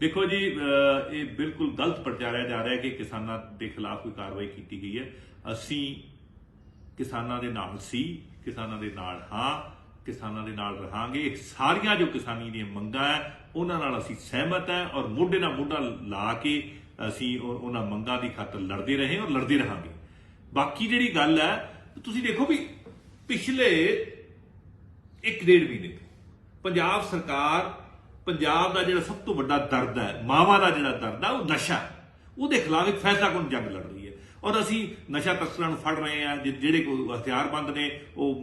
ਦੇਖੋ ਜੀ ਇਹ ਬਿਲਕੁਲ ਗਲਤ ਪ੍ਰਚਾਰਿਆ ਜਾ ਰਿਹਾ ਹੈ ਕਿ ਕਿਸਾਨਾਂ ਦੇ ਖਿਲਾਫ ਕੋਈ ਕਾਰਵਾਈ ਕੀਤੀ ਗਈ ਹੈ। ਅਸੀਂ ਕਿਸਾਨਾਂ ਦੇ ਨਾਲ ਸੀ, ਕਿਸਾਨਾਂ ਦੇ ਨਾਲ ਹਾਂ, ਕਿਸਾਨਾਂ ਦੇ ਨਾਲ ਰਹਾਂਗੇ। ਇਹ ਸਾਰੀਆਂ ਜੋ ਕਿਸਾਨੀ ਦੀਆਂ ਮੰਗਾਂ ਹੈ, ਉਹਨਾਂ ਨਾਲ ਅਸੀਂ ਸਹਿਮਤ ਹੈ ਔਰ ਮੋਢੇ ਨਾਲ ਮੋਢਾ ਲਾ ਕੇ ਅਸੀਂ ਉਹਨਾਂ ਮੰਗਾਂ ਦੀ ਖਾਤਰ ਲੜਦੇ ਰਹੇ ਔਰ ਲੜਦੇ ਰਹਾਂਗੇ। ਬਾਕੀ ਜਿਹੜੀ ਗੱਲ ਹੈ, ਤੁਸੀਂ ਦੇਖੋ ਵੀ ਪਿਛਲੇ ਇੱਕ ਡੇਢ ਮਹੀਨੇ ਤੋਂ ਪੰਜਾਬ ਸਰਕਾਰ ਪੰਜਾਬ ਦਾ ਜਿਹੜਾ ਸਭ ਤੋਂ ਵੱਡਾ ਦਰਦ ਹੈ, ਮਾਵਾਂ ਦਾ ਜਿਹੜਾ ਦਰਦ ਹੈ, ਉਹ ਨਸ਼ਾ ਉਹਦੇ ਖਿਲਾਫ ਇੱਕ ਫੈਸਲਾ ਫੈਸਲਾਕੁਨ ਜੰਗ ਲੜ ਰਹੀ ਹੈ। ਔਰ ਅਸੀਂ ਨਸ਼ਾ ਤਸਕਰਾਂ ਨੂੰ ਫੜ ਰਹੇ ਹਾਂ, ਜਿ- ਜਿਹੜੇ ਕੋਈ ਹਥਿਆਰਬੰਦ ਨੇ, ਉਹ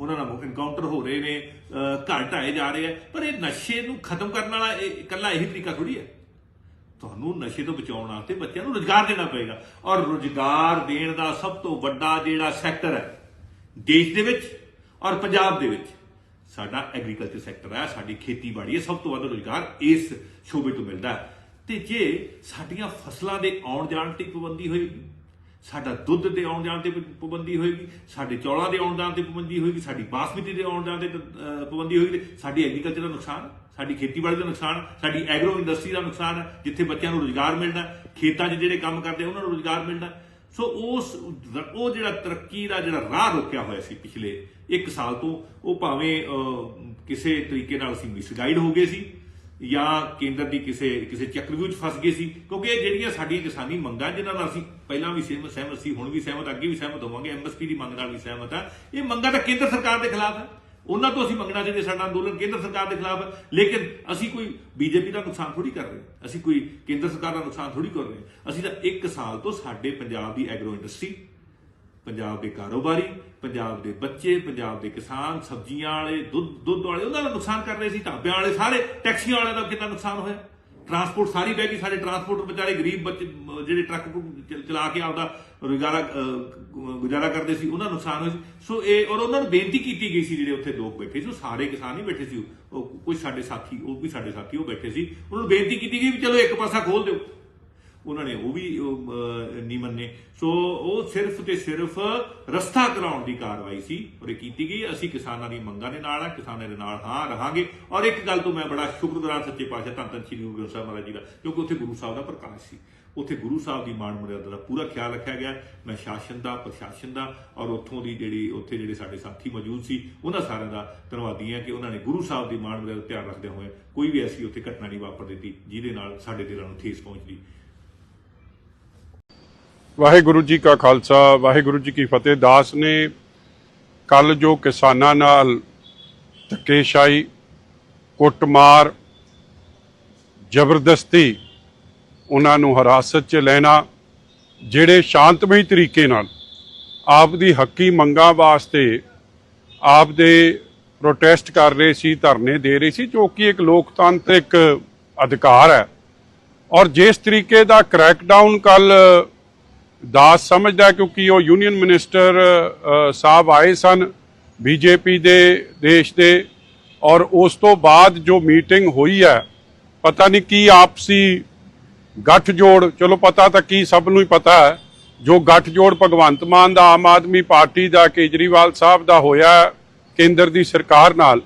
ਉਹਨਾਂ ਨਾਲ ਇਨਕਾਊਂਟਰ ਹੋ ਰਹੇ ਨੇ ਘਰ ਢਾਏ ਜਾ ਰਹੇ ਆ ਪਰ ਇਹ ਨਸ਼ੇ ਨੂੰ ਖਤਮ ਕਰਨ ਵਾਲਾ ਇਹ ਇਕੱਲਾ ਇਹੀ ਤਰੀਕਾ ਥੋੜੀ ਹੈ। ਤੁਹਾਨੂੰ ਨਸ਼ੇ ਤੋਂ ਬਚਾਉਣ ਵਾਸਤੇ ਬੱਚਿਆਂ ਨੂੰ ਰੋਜ਼ਗਾਰ ਦੇਣਾ ਪਏਗਾ। ਔਰ ਰੋਜ਼ਗਾਰ ਦੇਣ ਦਾ ਸਭ ਤੋਂ ਵੱਡਾ ਜਿਹੜਾ ਸੈਕਟਰ ਹੈ, ਦੇਸ਼ ਦੇ ਵਿੱਚ ਔਰ ਪੰਜਾਬ ਦੇ ਵਿੱਚ। ਸਾਡਾ ਐਗਰੀਕਲਚਰ ਸੈਕਟਰ ਹੈ, ਸਾਡੀ ਖੇਤੀਬਾੜੀ ਹੈ, ਸਭ ਤੋਂ ਵੱਧ ਰੋਜ਼ਗਾਰ ਇਸ ਸ਼ੋਬੇ ਤੋਂ ਮਿਲਦਾ ਹੈ। ਤੇ ਜੇ ਸਾਡੀਆਂ ਫਸਲਾਂ ਦੇ ਆਉਣ ਜਾਣ ਤੇ ਪਾਬੰਦੀ ਹੋਏਗੀ, ਸਾਡਾ ਦੁੱਧ ਦੇ ਆਉਣ ਜਾਣ ਤੇ ਪਾਬੰਦੀ ਹੋਏਗੀ, ਸਾਡੇ ਚੌਲਾਂ ਦੇ ਆਉਣ ਜਾਣ ਤੇ ਪਾਬੰਦੀ ਹੋਏਗੀ, ਸਾਡੀ ਬਾਸਮਤੀ ਦੇ ਆਉਣ ਜਾਣ ਤੇ ਪਾਬੰਦੀ ਹੋਏਗੀ ਸਾਡੀ ਐਗਰੀਕਲਚਰ ਦਾ ਨੁਕਸਾਨ, ਸਾਡੀ ਖੇਤੀਬਾੜੀ ਦਾ ਨੁਕਸਾਨ, ਸਾਡੀ ਐਗਰੋ ਇੰਡਸਟਰੀ ਦਾ ਨੁਕਸਾਨ ਹੈ, ਜਿੱਥੇ ਬੱਚਿਆਂ ਨੂੰ ਰੋਜ਼ਗਾਰ ਮਿਲਣਾ ਖੇਤਾਂ 'ਚ ਜਿਹੜੇ ਕੰਮ ਕਰਦੇ ਉਹਨਾਂ ਨੂੰ ਰੋਜ਼ਗਾਰ ਮਿਲਣਾ ਸੋ ਉਸ ਉਹ ਜਿਹੜਾ ਤਰੱਕੀ ਦਾ ਜਿਹੜਾ ਰਾਹ ਰੋਕਿਆ ਹੋਇਆ ਸੀ ਪਿਛਲੇ 1 ਸਾਲ ਤੋਂ, ਉਹ ਭਾਵੇਂ ਕਿਸੇ ਤਰੀਕੇ ਨਾਲ ਅਸੀਂ ਮਿਸਗਾਈਡ ਹੋ ਗਏ ਸੀ ਜਾਂ ਕੇਂਦਰ ਦੀ ਕਿਸੇ ਕਿਸੇ ਚੱਕਰਵਿਊਹ 'ਚ ਫਸ ਗਏ ਸੀ, ਕਿਉਂਕਿ ਇਹ ਜਿਹੜੀਆਂ ਸਾਡੀਆਂ ਕਿਸਾਨੀ ਮੰਗਾਂ ਜਿਨ੍ਹਾਂ ਨਾਲ ਅਸੀਂ ਪਹਿਲਾਂ ਵੀ ਸਹਿਮਤ ਸਹਿਮਤ ਸੀ, ਹੁਣ ਵੀ ਸਹਿਮਤ, ਅੱਗੇ ਵੀ ਸਹਿਮਤ ਹੋਵਾਂਗੇ ਐਮਐਸਪੀ ਦੀ ਮੰਗ ਨਾਲ ਵੀ ਸਹਿਮਤ ਆ, ਇਹ ਮੰਗਾਂ ਤਾਂ ਕੇਂਦਰ ਸਰਕਾਰ ਦੇ ਖਿਲਾਫ ਹੈ ਉਹਨਾਂ ਤੋਂ ਅਸੀਂ ਮੰਗਣਾ ਚਾਹੀਦੇ ਸਾਡਾ ਅੰਦੋਲਨ ਕੇਂਦਰ ਸਰਕਾਰ ਦੇ ਖਿਲਾਫ। ਹੈ ਲੇਕਿਨ ਅਸੀਂ ਕੋਈ ਬੀਜੇਪੀ ਦਾ ਨੁਕਸਾਨ ਥੋੜੀ ਕਰ ਰਹੇ। ਅਸੀਂ ਕੋਈ ਕੇਂਦਰ ਸਰਕਾਰ ਦਾ ਨੁਕਸਾਨ ਥੋੜੀ ਕਰ ਰਹੇ। ਅਸੀਂ ਤਾਂ ਇੱਕ ਸਾਲ ਤੋਂ ਸਾਡੇ ਪੰਜਾਬ ਦੀ ਐਗਰੋ ਇੰਡਸਟਰੀ, ਪੰਜਾਬ ਦੇ ਕਾਰੋਬਾਰੀ, ਪੰਜਾਬ ਦੇ ਬੱਚੇ, ਪੰਜਾਬ ਦੇ ਕਿਸਾਨ, ਸਬਜ਼ੀਆਂ ਵਾਲੇ, ਦੁੱਧ ਦੁੱਧ ਵਾਲੇ, ਉਹਨਾਂ ਦਾ ਨੁਕਸਾਨ ਕਰ ਰਹੇ ਸੀ। ਢਾਬਿਆਂ ਵਾਲੇ ਸਾਰੇ, ਟੈਕਸੀਆਂ ਵਾਲਿਆਂ ਦਾ ਕਿੰਨਾ ਨੁਕਸਾਨ ਹੋਇਆ। ਟਰਾਂਸਪੋਰਟ ਸਾਰੀ ਬਹਿ ਗਈ, ਸਾਡੇ ਟਰਾਂਸਪੋਰਟ ਵਿਚਾਰੇ ਗਰੀਬ ਬੱਚੇ ਜਿਹੜੇ ਟਰੱਕ ਚਲਾ ਕੇ ਆਪਦਾ ਰੋਜ਼ਗਾਰਾ ਗੁਜ਼ਾਰਾ ਕਰਦੇ ਸੀ, ਉਹਨਾਂ ਦਾ ਨੁਕਸਾਨ ਹੋਇਆ ਸੀ। ਸੋ ਇਹ, ਔਰ ਉਹਨਾਂ ਨੂੰ ਬੇਨਤੀ ਕੀਤੀ ਗਈ ਸੀ, ਜਿਹੜੇ ਉੱਥੇ ਲੋਕ ਬੈਠੇ ਸੀ, ਉਹ ਸਾਰੇ ਕਿਸਾਨ ਨਹੀਂ ਬੈਠੇ ਸੀ, ਉਹ ਕੁਝ ਸਾਡੇ ਸਾਥੀ, ਉਹ ਵੀ ਸਾਡੇ ਸਾਥੀ, ਉਹ ਬੈਠੇ ਸੀ। ਉਹਨਾਂ ਨੂੰ ਬੇਨਤੀ ਕੀਤੀ ਗਈ ਵੀ ਚਲੋ ਇੱਕ ਪਾਸਾ ਖੋਲ ਦਿਓ। ਉਹਨਾਂ ਨੇ ਉਹ ਵੀ ਨਹੀਂ ਮੰਨੇ। ਸੋ ਉਹ ਸਿਰਫ ਤੇ ਸਿਰਫ ਰਸਤਾ ਕਰਾਉਣ ਦੀ ਕਾਰਵਾਈ ਸੀ ਔਰ ਇਹ ਕੀਤੀ ਗਈ। ਅਸੀਂ ਕਿਸਾਨਾਂ ਦੀ ਮੰਗਾਂ ਦੇ ਨਾਲ ਆ ਕਿਸਾਨਾਂ ਦੇ ਨਾਲ ਹਾਂ, ਰਹਾਂਗੇ। ਔਰ ਇੱਕ ਗੱਲ ਤੋਂ ਮੈਂ ਬੜਾ ਸ਼ੁਕਰਗੁਜ਼ਾਰ ਸੱਚੇ ਪਾਤਸ਼ਾਹ ਧੰਨ ਧੰਨ ਸ੍ਰੀ ਗੁਰੂ ਗ੍ਰੰਥ ਸਾਹਿਬ ਮਹਾਰਾਜ ਜੀ ਦਾ, ਕਿਉਂਕਿ ਉੱਥੇ ਗੁਰੂ ਸਾਹਿਬ ਦਾ ਪ੍ਰਕਾਸ਼ ਸੀ। ਉੱਥੇ ਗੁਰੂ ਸਾਹਿਬ ਦੀ ਮਾਣ ਮਰਿਆਦਾ ਦਾ ਪੂਰਾ ਖਿਆਲ ਰੱਖਿਆ ਗਿਆ। ਮੈਂ ਸ਼ਾਸਨ ਦਾ, ਪ੍ਰਸ਼ਾਸਨ ਦਾ ਔਰ ਉੱਥੋਂ ਦੀ ਜਿਹੜੀ, ਉੱਥੇ ਜਿਹੜੇ ਸਾਡੇ ਸਾਥੀ ਮੌਜੂਦ ਸੀ, ਉਹਨਾਂ ਸਾਰਿਆਂ ਦਾ ਧੰਨਵਾਦੀ ਹਾਂ ਕਿ ਉਹਨਾਂ ਨੇ ਗੁਰੂ ਸਾਹਿਬ ਦੀ ਮਾਣ ਮਰਿਆਦਾ ਧਿਆਨ ਰੱਖਦੇ ਹੋਏ ਕੋਈ ਵੀ ਐਸੀ ਉੱਥੇ ਘਟਨਾ ਨਹੀਂ ਵਾਪਰ ਦਿੱਤੀ, ਜਿਹਦੇ ਨਾਲ ਸਾਡੇ ਦਿਲਾਂ ਨੂੰ ਠੇਸ ਪਹੁੰਚਦੀ। ਵਾਹਿਗੁਰੂ ਜੀ ਕਾ ਖਾਲਸਾ, ਵਾਹਿਗੁਰੂ ਜੀ ਕੀ ਫਤਿਹ। ਦਾਸ ਨੇ ਕੱਲ ਜੋ ਕਿਸਾਨਾਂ ਨਾਲ ਧੱਕੇਸ਼ਾਹੀ, ਕੁੱਟਮਾਰ, ਜ਼ਬਰਦਸਤੀ ਉਹਨਾਂ ਨੂੰ ਹਿਰਾਸਤ 'ਚ ਲੈਣਾ, ਜਿਹੜੇ ਸ਼ਾਂਤਮਈ ਤਰੀਕੇ ਨਾਲ ਆਪ ਦੀ ਹੱਕੀ ਮੰਗਾਂ ਵਾਸਤੇ ਆਪ ਦੇ ਪ੍ਰੋਟੈਸਟ ਕਰ ਰਹੇ ਸੀ, ਧਰਨੇ ਦੇ ਰਹੇ ਸੀ, ਜੋ ਕਿ ਇੱਕ ਲੋਕਤੰਤਰਿਕ ਅਧਿਕਾਰ ਹੈ। ਔਰ ਜਿਸ ਤਰੀਕੇ ਦਾ ਕ੍ਰੈਕਡਾਊਨ ਕੱਲ ਦਾਸ ਸਮਝਦਾ ਕਿਉਂਕਿ ਉਹ ਯੂਨੀਅਨ ਮਿਨਿਸਟਰ ਸਾਹਿਬ ਆਏ ਸਨ ਬੀਜੇਪੀ ਦੇ, ਦੇਸ਼ ਦੇ ਔਰ ਉਸ ਤੋਂ ਬਾਅਦ ਜੋ ਮੀਟਿੰਗ ਹੋਈ ਹੈ, ਪਤਾ ਨਹੀਂ ਕੀ ਆਪਸੀ ਗੱਠਜੋੜ, ਚਲੋ ਪਤਾ ਤਾਂ ਕੀ ਸਭ ਨੂੰ ਹੀ ਪਤਾ ਹੈ, ਜੋ ਗੱਠਜੋੜ ਭਗਵੰਤ ਮਾਨ ਦਾ, ਆਮ ਆਦਮੀ ਪਾਰਟੀ ਦਾ, ਕੇਜਰੀਵਾਲ ਸਾਹਿਬ ਦਾ ਹੋਇਆ ਕੇਂਦਰ ਦੀ ਸਰਕਾਰ ਨਾਲ,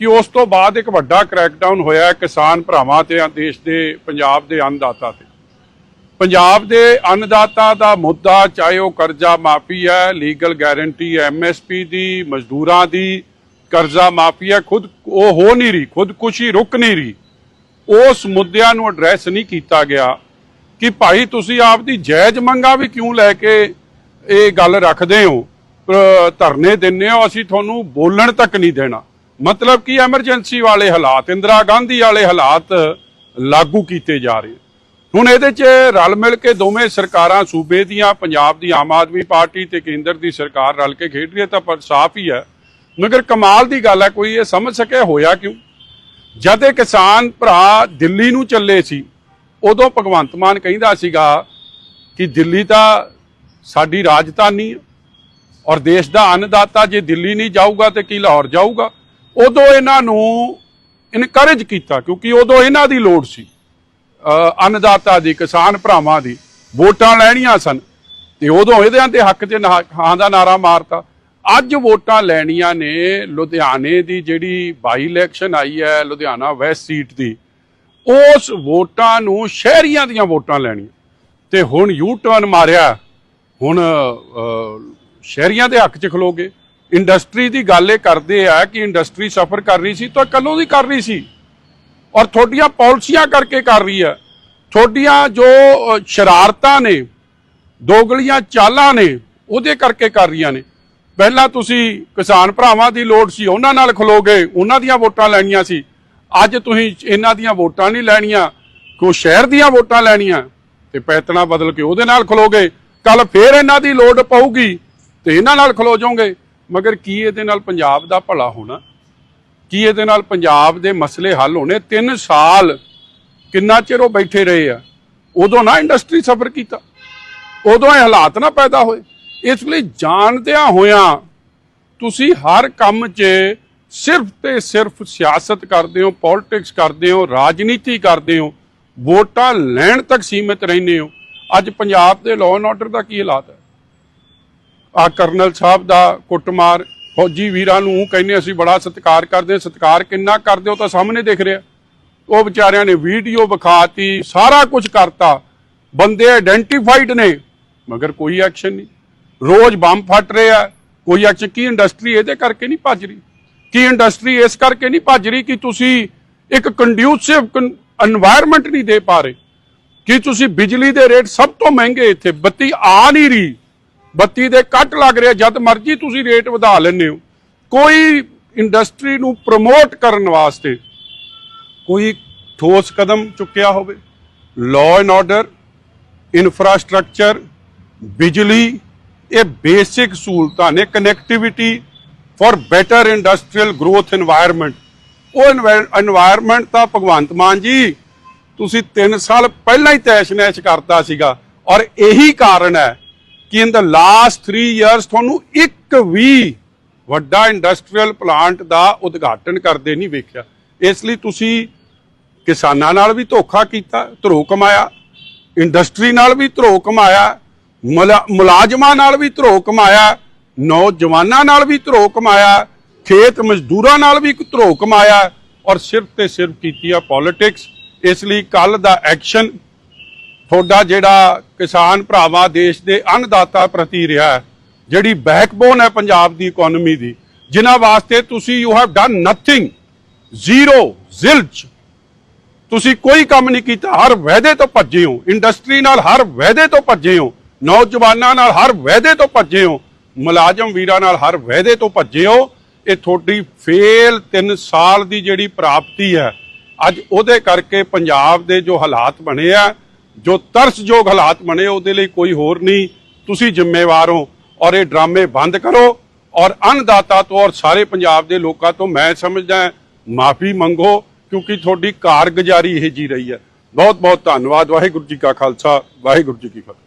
ਕਿ ਉਸ ਤੋਂ ਬਾਅਦ ਇੱਕ ਵੱਡਾ ਕ੍ਰੈਕਡਾਊਨ ਹੋਇਆ ਕਿਸਾਨ ਭਰਾਵਾਂ ਤੇ ਦੇਸ਼ ਦੇ, ਪੰਜਾਬ ਦੇ ਅੰਨਦਾਤਾ ਤੇ। ਪੰਜਾਬ ਦੇ ਅੰਨਦਾਤਾ ਦਾ ਮੁੱਦਾ, ਚਾਹੇ ਉਹ ਕਰਜ਼ਾ ਮਾਫੀ ਹੈ, ਲੀਗਲ ਗਾਰੰਟੀ ਐਮਐਸਪੀ ਦੀ, ਮਜ਼ਦੂਰਾਂ ਦੀ ਕਰਜ਼ਾ ਮਾਫੀ ਹੈ, ਖੁਦ ਉਹ ਹੋ ਨਹੀਂ ਰਹੀ, ਖੁਦਕੁਸ਼ੀ ਰੁਕ ਨਹੀਂ ਰਹੀ। ਉਸ ਮੁੱਦਿਆਂ ਨੂੰ ਐਡਰੈਸ ਨਹੀਂ ਕੀਤਾ ਗਿਆ ਕਿ ਭਾਈ ਤੁਸੀਂ ਆਪਦੀ ਜਾਇਜ਼ ਮੰਗਾਂ ਵੀ ਕਿਉਂ ਲੈ ਕੇ ਇਹ ਗੱਲ ਰੱਖਦੇ ਹੋ? ਧਰਨੇ ਦਿੰਨੇ ਹੋ, ਅਸੀਂ ਤੁਹਾਨੂੰ ਬੋਲਣ ਤੱਕ ਨਹੀਂ ਦੇਣਾ। ਮਤਲਬ ਕਿ ਐਮਰਜੈਂਸੀ ਵਾਲੇ ਹਾਲਾਤ, ਇੰਦਰਾ ਗਾਂਧੀ ਵਾਲੇ ਹਾਲਾਤ ਲਾਗੂ ਕੀਤੇ ਜਾ ਰਹੇ ਹੁਣ ਇਹਦੇ 'ਚ ਰਲ ਮਿਲ ਕੇ ਦੋਵੇਂ ਸਰਕਾਰਾਂ ਸੂਬੇ ਦੀਆਂ, ਪੰਜਾਬ ਦੀ ਆਮ ਆਦਮੀ ਪਾਰਟੀ ਤੇ ਕੇਂਦਰ ਦੀ ਸਰਕਾਰ ਰਲ ਕੇ ਖੇਡ ਰਹੀ ਹੈ, ਤਾਂ ਪਰ ਸਾਫ਼ ਹੀ ਹੈ। ਮਗਰ ਕਮਾਲ ਦੀ ਗੱਲ ਹੈ, ਕੋਈ ਇਹ ਸਮਝ ਸਕਿਆ ਹੋਇਆ ਕਿਉਂ? ਜਦ ਇਹ ਕਿਸਾਨ ਭਰਾ ਦਿੱਲੀ ਨੂੰ ਚੱਲੇ ਸੀ, ਉਦੋਂ ਭਗਵੰਤ ਮਾਨ ਕਹਿੰਦਾ ਸੀਗਾ ਕਿ ਦਿੱਲੀ ਤਾਂ ਸਾਡੀ ਰਾਜਧਾਨੀ ਹੈ ਔਰ ਦੇਸ਼ ਦਾ ਅੰਨਦਾਤਾ ਜੇ ਦਿੱਲੀ ਨਹੀਂ ਜਾਊਗਾ ਤੇ ਕੀ ਲਾਹੌਰ ਜਾਊਗਾ? ਉਦੋਂ ਇਹਨਾਂ ਨੂੰ ਇਨਕਰੇਜ ਕੀਤਾ, ਕਿਉਂਕਿ ਉਦੋਂ ਇਹਨਾਂ ਦੀ ਲੋੜ ਸੀ। ਅੰਨਦਾਤਾ ਦੀ, ਕਿਸਾਨ ਭਰਾਵਾਂ ਦੀ ਵੋਟਾਂ ਲੈਣੀਆਂ ਸਨ। ਤੇ ਉਦੋਂ ਇਹਦਿਆਂ ਦੇ ਹੱਕ 'ਚ ਨਾ- ਹਾਂ ਦਾ ਨਾਰਾ ਮਾਰਤਾ। ਅੱਜ ਵੋਟਾਂ ਲੈਣੀਆਂ ਨੇ ਲੁਧਿਆਣੇ ਦੀ ਜਿਹੜੀ ਬਾਈ ਇਲੈਕਸ਼ਨ ਆਈ ਹੈ, ਲੁਧਿਆਣਾ ਵੈਸਟ ਸੀਟ ਦੀ। ਉਸ ਵੋਟਾਂ ਨੂੰ ਸ਼ਹਿਰੀਆਂ ਦੀਆਂ ਵੋਟਾਂ ਲੈਣੀਆਂ। ਤੇ ਹੁਣ ਯੂ ਟਰਨ ਮਾਰਿਆ। ਹੁਣ ਸ਼ਹਿਰੀਆਂ ਦੇ ਹੱਕ 'ਚ ਖਲੋਗੇ ਇੰਡਸਟਰੀ ਦੀ ਗੱਲ ਇਹ ਕਰਦੇ ਆ ਕਿ ਇੰਡਸਟਰੀ ਸਫਰ ਕਰ ਰਹੀ ਸੀ ਤਾਂ ਕੱਲੋਂ ਦੀ ਕਰ ਰਹੀ ਸੀ। ਔਰ ਤੁਹਾਡੀਆਂ ਪਾਲਿਸੀਆਂ ਕਰਕੇ ਕਰ ਰਹੀ ਹੈ। ਤੁਹਾਡੀਆਂ ਜੋ ਸ਼ਰਾਰਤਾਂ ਨੇ ਦੋਗਲੀਆਂ ਚਾਲਾਂ ਨੇ, ਉਹਦੇ ਕਰਕੇ ਕਰ ਰਹੀਆਂ ਨੇ। ਪਹਿਲਾਂ ਤੁਸੀਂ ਕਿਸਾਨ ਭਰਾਵਾਂ ਦੀ ਲੋੜ ਸੀ, ਉਹਨਾਂ ਨਾਲ ਖਲੋਗੇ, ਉਹਨਾਂ ਦੀਆਂ ਵੋਟਾਂ ਲੈਣੀਆਂ ਸੀ। ਅੱਜ ਤੁਸੀਂ ਇਹਨਾਂ ਦੀਆਂ ਵੋਟਾਂ ਨਹੀਂ ਲੈਣੀਆਂ ਕੋ ਸ਼ਹਿਰ ਦੀਆਂ ਵੋਟਾਂ ਲੈਣੀਆਂ, ਤੇ ਪੈਤਣਾ ਬਦਲ ਕੇ ਉਹਦੇ ਨਾਲ ਖਲੋਗੇ। ਕੱਲ ਫੇਰ ਇਹਨਾਂ ਦੀ ਲੋੜ ਪਊਗੀ, ਤੇ ਇਹਨਾਂ ਨਾਲ ਖਲੋ ਜਾਓਗੇ। ਮਗਰ ਕੀ ਇਹਦੇ ਨਾਲ ਪੰਜਾਬ ਦਾ ਭਲਾ ਹੋਣਾ? ਕੀ ਇਹਦੇ ਨਾਲ ਪੰਜਾਬ ਦੇ ਮਸਲੇ ਹੱਲ ਹੋਣੇ? 3 ਸਾਲ ਕਿੰਨਾ ਚਿਰ ਉਹ ਬੈਠੇ ਰਹੇ ਆ? ਉਦੋਂ ਨਾ ਇੰਡਸਟਰੀ ਸਫਰ ਕੀਤਾ। ਉਦੋਂ ਇਹ ਹਾਲਾਤ ਨਾ ਪੈਦਾ ਹੋਏ। ਇਸ ਲਈ ਜਾਣਦਿਆਂ ਹੋਇਆਂ ਤੁਸੀਂ ਹਰ ਕੰਮ 'ਚ ਸਿਰਫ ਤੇ ਸਿਰਫ ਸਿਆਸਤ ਕਰਦੇ ਹੋ ਪੋਲਿਟਿਕਸ ਕਰਦੇ ਹੋ, ਰਾਜਨੀਤੀ ਕਰਦੇ ਹੋ, ਵੋਟਾਂ ਲੈਣ ਤੱਕ ਸੀਮਿਤ ਰਹਿੰਦੇ ਹੋ। ਅੱਜ ਪੰਜਾਬ ਦੇ ਲਾਅ ਐਂਡ ਆਰਡਰ ਦਾ ਕੀ ਹਾਲਾਤ ਹੈ? ਆ ਕਰਨਲ ਸਾਹਿਬ ਦਾ ਕੁੱਟਮਾਰ ਫੌਜੀ ਵੀਰਾਂ ਨੂੰ ਕਹਿੰਦੇ ਅਸੀਂ ਬੜਾ ਸਤਿਕਾਰ ਕਰਦੇ ਹਾਂ। ਸਤਿਕਾਰ ਕਿੰਨਾ ਕਰਦੇ ਹੋ ਤਾਂ ਸਾਹਮਣੇ ਦੇਖ ਰਿਹਾ। ਉਹ ਵਿਚਾਰਿਆਂ ਨੇ ਵੀਡੀਓ ਵਿਖਾਤੀ, ਸਾਰਾ ਕੁਝ ਕਰਤਾ। ਬੰਦੇ ਆਈਡੈਂਟੀਫਾਈਡ ਨੇ, ਮਗਰ ਕੋਈ ਐਕਸ਼ਨ ਨਹੀਂ। ਰੋਜ਼ ਬੰਬ ਫਟ ਰਿਹਾ। ਕੋਈ ਐਕਸ਼ਨ ਕੀ ਇੰਡਸਟਰੀ ਇਹਦੇ ਕਰਕੇ ਨਹੀਂ ਭੱਜ ਰਹੀ? ਕੀ ਇੰਡਸਟਰੀ ਇਸ ਕਰਕੇ ਨਹੀਂ ਭੱਜ ਰਹੀ ਕਿ ਤੁਸੀਂ ਇੱਕ ਕੰਡਿਊਸਿਵ এনवायरमेंट ਨਹੀਂ ਦੇ ਪਾ ਰਹੇ? ਕੀ ਤੁਸੀਂ ਬਿਜਲੀ ਦੇ ਰੇਟ ਸਭ ਤੋਂ ਮਹਿੰਗੇ ਇੱਥੇ? ਬੱਤੀ ਆ ਨਹੀਂ ਰਹੀ। ਬੱਤੀ ਦੇ ਕੱਟ ਲੱਗ ਰਿਹਾ, ਜਦ ਮਰਜ਼ੀ ਤੁਸੀਂ ਰੇਟ ਵਧਾ ਲੈਂਦੇ ਹੋ। ਕੋਈ ਇੰਡਸਟਰੀ ਨੂੰ ਪ੍ਰਮੋਟ ਕਰਨ ਵਾਸਤੇ ਕੋਈ ਠੋਸ ਕਦਮ ਚੁੱਕਿਆ ਹੋਵੇ। ਲਾਅ ਐਂਡ ਆਰਡਰ ਇਨਫਰਾਸਟ੍ਰਕਚਰ ਬਿਜਲੀ, ਇਹ ਬੇਸਿਕ ਸਹੂਲਤਾਂ ਨੇ। Connectivity for better industrial growth environment ਉਹ এনवायरमेंट ਤਾਂ ਭਗਵੰਤ ਮਾਨ ਜੀ, ਤੁਸੀਂ 3 ਸਾਲ ਪਹਿਲਾਂ ਹੀ ਤੈਸ਼ ਨੈਸ਼ ਕਰਤਾ ਸੀਗਾ। ਔਰ ਇਹੀ ਕਾਰਨ ਹੈ ਕਿ ਇਨ ਦਾ ਲਾਸਟ 3 ਇਅਰਸ ਤੁਹਾਨੂੰ ਇੱਕ ਵੀ ਵੱਡਾ ਇੰਡਸਟਰੀਅਲ ਪਲਾਂਟ ਦਾ ਉਦਘਾਟਨ ਕਰਦੇ ਨਹੀਂ ਵੇਖਿਆ। ਇਸ ਲਈ ਤੁਸੀਂ ਕਿਸਾਨਾਂ ਨਾਲ ਵੀ ਧੋਖਾ ਕੀਤਾ ਧਰੋ ਕਮਾਇਆ ਇੰਡਸਟਰੀ ਨਾਲ ਵੀ ਧਰੋ ਕਮਾਇਆ, ਮੁਲਾ- ਮੁਲਾਜ਼ਮਾਂ ਨਾਲ ਵੀ ਧਰੋ ਕਮਾਇਆ, ਨੌਜਵਾਨਾਂ ਨਾਲ ਵੀ ਧਰੋ ਕਮਾਇਆ, ਖੇਤ ਮਜ਼ਦੂਰਾਂ ਨਾਲ ਵੀ ਧਰੋ ਕਮਾਇਆ ਔਰ ਸਿਰਫ ਤੇ ਸਿਰਫ ਕੀਤੀ ਆ ਪੋਲਿਟਿਕਸ ਇਸ ਲਈ ਕੱਲ ਦਾ ਐਕਸ਼ਨ ਤੁਹਾਡਾ ਜਿਹੜਾ ਕਿਸਾਨ ਭਰਾਵਾਂ ਦੇਸ਼ ਦੇ ਅੰਨਦਾਤਾ ਪ੍ਰਤੀ ਰਿਹਾ ਜਿਹੜੀ ਬੈਕਬੋਨ ਹੈ ਪੰਜਾਬ ਦੀ ਇਕਨੋਮੀ ਦੀ, ਜਿਨ੍ਹਾਂ ਵਾਸਤੇ ਤੁਸੀਂ you have done nothing zero zilch ਤੁਸੀਂ ਕੋਈ ਕੰਮ ਨਹੀਂ ਕੀਤਾ, ਹਰ ਵਾਅਦੇ ਤੋਂ ਭੱਜੇ ਹੋ ਇੰਡਸਟਰੀ ਨਾਲ ਹਰ ਵਾਅਦੇ ਤੋਂ ਭੱਜੇ ਹੋ, ਨੌਜਵਾਨਾਂ ਨਾਲ ਹਰ ਵਾਅਦੇ ਤੋਂ ਭੱਜੇ ਹੋ, ਮੁਲਾਜ਼ਮ ਵੀਰਾਂ ਨਾਲ ਹਰ ਵਾਅਦੇ ਤੋਂ ਭੱਜੇ ਹੋ, ਇਹ ਤੁਹਾਡੀ ਫੇਲ 3 ਸਾਲ ਦੀ ਜਿਹੜੀ ਪ੍ਰਾਪਤੀ ਹੈ, ਅੱਜ ਉਹਦੇ ਕਰਕੇ ਪੰਜਾਬ ਦੇ ਜੋ ਹਾਲਾਤ ਬਣੇ ਆ ਜੋ ਤਰਸਯੋਗ ਹਾਲਾਤ ਬਣੇ ਉਹਦੇ ਲਈ ਕੋਈ ਹੋਰ ਨਹੀਂ। ਤੁਸੀਂ ਜ਼ਿੰਮੇਵਾਰ ਹੋ ਔਰ ਇਹ ਡਰਾਮੇ ਬੰਦ ਕਰੋ ਔਰ ਅੰਨਦਾਤਾ ਤੋਂ ਔਰ ਸਾਰੇ ਪੰਜਾਬ ਦੇ ਲੋਕਾਂ ਤੋਂ ਮੈਂ ਸਮਝਦਾ ਮਾਫੀ ਮੰਗੋ ਕਿਉਂਕਿ ਤੁਹਾਡੀ ਕਾਰਗੁਜ਼ਾਰੀ ਇਹ ਜੀ ਰਹੀ ਹੈ। ਬਹੁਤ ਬਹੁਤ ਧੰਨਵਾਦ। ਵਾਹਿਗੁਰੂ ਜੀ ਕਾ ਖਾਲਸਾ, ਵਾਹਿਗੁਰੂ ਜੀ ਕੀ ਫਤਿਹ।